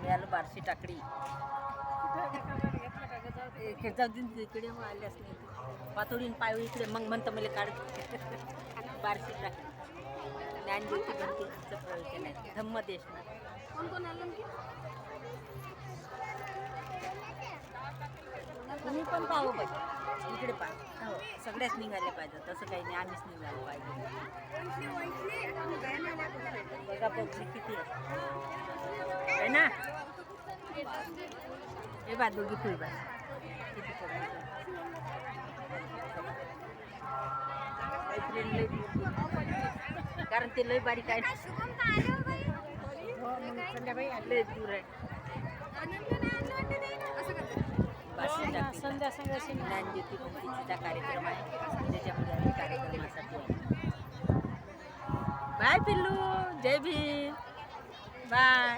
टाकडी. हे टाकडी दे इकडे मग आल्यास नाही पातोडीन पाय इकडे मग म्हणतं मला काढ. बारशी टाकडी. ज्ञानज्योती गणपतीचं प्रवचन आहे धम्म देश कोण कोण आलं तुम्ही पण पाहू पाहिजे इकडे पहा हो सगळ्याच निघाले पाहिजे. तसं काही नाही आम्हीच निघालं पाहिजे. बघा पब्लिक किती आहे. है ना हे बा दोघी फुल बा किती public आहे. काही friend लय दूर दूर. कारण ते लय बारीक आहे शुभम का आलं हो बाई? हो, मग संध्याकाळी लय दूर आहे अनंत नाही आणलं वाटतं ते ना? असं करतात. बाशी टाकली. ज्ञानज्योती भक्तीचा कार्यक्रम आहे त्याच्यामध्ये आम्ही कार्यक्रमासाठी आहे बाय पिल्लू जय भीम बाय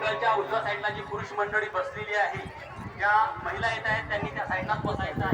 सायकलच्या उजव्या साईडला जी पुरुष मंडळी बसलेली आहे ज्या महिला येत आहेत त्यांनी त्या साईडलाच बसायचं आहे.